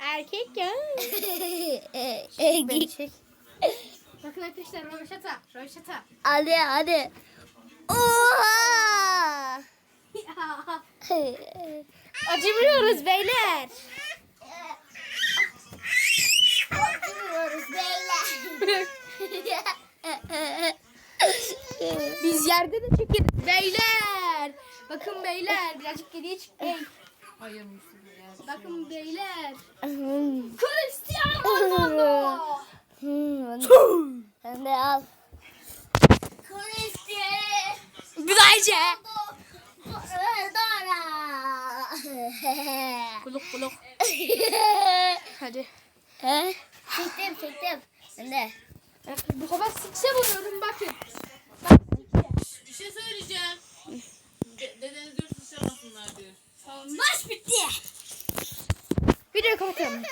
erkek ya. Beni çek. Bakın arkadaşlar Röveşata. Röveşata. Hadi hadi. Oha. Acımıyoruz beyler. Acımıyoruz beyler. Biz yerde de çekeriz beyler. Bakın beyler birazcık geriye çıkmayın. Hayır Mustafa ya. Bakın beyler. Hmm. Cristiano Ronaldo. Sen de al. Cristiano. Güzelce. Dora. Kuluk kuluk. Hadi. He? Çektim çektim. Sen de. Bu kadar sikse vuruyorum bakın. Maç bitti. Videoyu kapatalım.